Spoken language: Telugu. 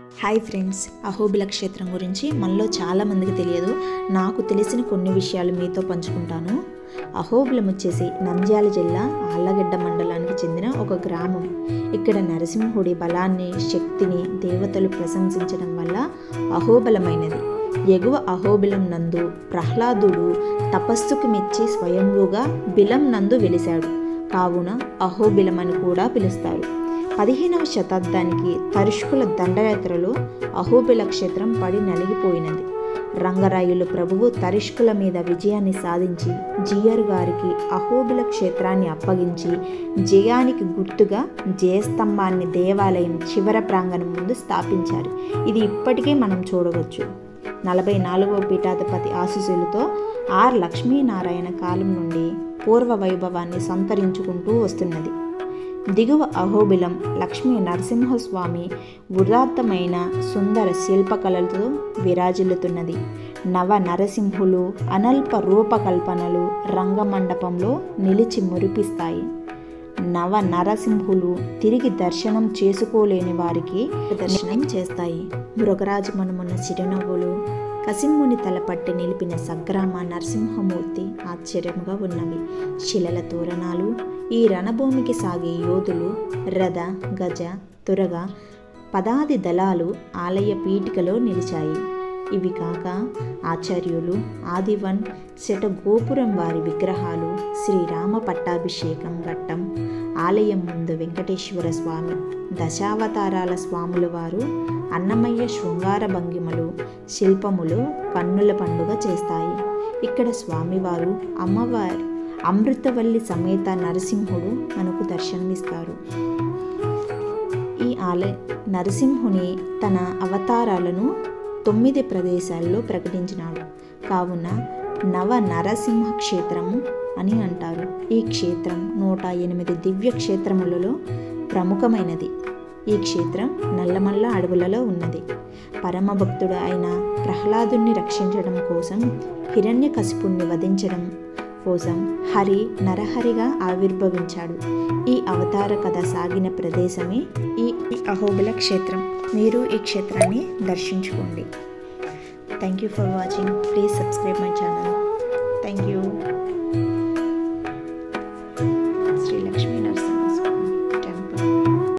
హాయ్ ఫ్రెండ్స్ అహోబిల క్షేత్రం గురించి మనలో చాలామందికి తెలియదు. నాకు తెలిసిన కొన్ని విషయాలు మీతో పంచుకుంటాను. అహోబిలం వచ్చేసి నంద్యాల జిల్లా ఆళ్ళగడ్డ మండలానికి చెందిన ఒక గ్రామం. ఇక్కడ నరసింహుడి బలాన్ని శక్తిని దేవతలు ప్రశంసించడం వల్ల అహోబలమైనది. ఎగువ అహోబిలం నందు ప్రహ్లాదుడు తపస్సుకు మెచ్చి స్వయంభూగా బిలం నందు వెలిశాడు. కావున అహోబిలం అని కూడా పిలుస్తారు. పదిహేనవ శతాబ్దానికి తరుష్కుల దండయాత్రలో అహోబిల క్షేత్రం పడి నలిగిపోయినది. రంగరాయులు ప్రభువు తరిష్కుల మీద విజయాన్ని సాధించి జియర్ గారికి అహోబిల క్షేత్రాన్ని అప్పగించి జయానికి గుర్తుగా జయస్తంభాన్ని దేవాలయం చివర ప్రాంగణం ముందు స్థాపించారు. ఇది ఇప్పటికే మనం చూడవచ్చు. నలభై నాలుగవ పీఠాధిపతి ఆశీస్సులతో ఆర్ లక్ష్మీనారాయణ కాలం నుండి పూర్వ వైభవాన్ని సంతరించుకుంటూ వస్తున్నది. దిగువ అహోబిలం లక్ష్మీ నరసింహస్వామి ఉదాత్తమైన సుందర శిల్పకళలతో విరాజిల్లుతున్నది. నవ నరసింహులు అనల్ప రూపకల్పనలు రంగమండపంలో నిలిచి మురిపిస్తాయి. నవ నరసింహులు తిరిగి దర్శనం చేసుకోలేని వారికి దర్శనం చేస్తాయి. మృగరాజు మనుమున్న చిరునవ్వులు కసింహుని తలపట్టి నిలిపిన సగ్రామ నరసింహమూర్తి ఆశ్చర్యంగా ఉన్నవి. శిలల తోరణాలు ఈ రణభూమికి సాగే యోధులు రథ గజ తురగ పదాది దళాలు ఆలయ పీఠికలో నిలిచాయి. ఇవి కాక ఆచార్యులు ఆదివన్ శట గోపురం వారి విగ్రహాలు శ్రీరామ పట్టాభిషేకం ఘట్టం ఆలయం ముందు వెంకటేశ్వర స్వామి దశావతారాల స్వాముల వారు అన్నమయ్య శృంగార భంగిమలు శిల్పములు కన్నుల పండుగ చేస్తాయి. ఇక్కడ స్వామివారు అమ్మవారి అమృతవల్లి సమేత నరసింహుడు మనకు దర్శనమిస్తారు. ఈ ఆలయ నరసింహుని తన అవతారాలను తొమ్మిది ప్రదేశాల్లో ప్రకటించినాడు. కావున నవ నరసింహ క్షేత్రము అని అంటారు. ఈ క్షేత్రం నూట ఎనిమిది దివ్య క్షేత్రములలో ప్రముఖమైనది. ఈ క్షేత్రం నల్లమల్ల అడవులలో ఉన్నది. పరమభక్తుడు అయిన ప్రహ్లాదుని రక్షించడం కోసం హిరణ్య కసిపుణ్ణి వధించడం కోసం హరి నరహరిగా ఆవిర్భవించాడు. ఈ అవతార కథ సాగిన ప్రదేశమే ఈ ఈ అహోబిల క్షేత్రం. మీరు ఈ క్షేత్రాన్ని దర్శించుకోండి. Thank you for watching please subscribe my channel thank you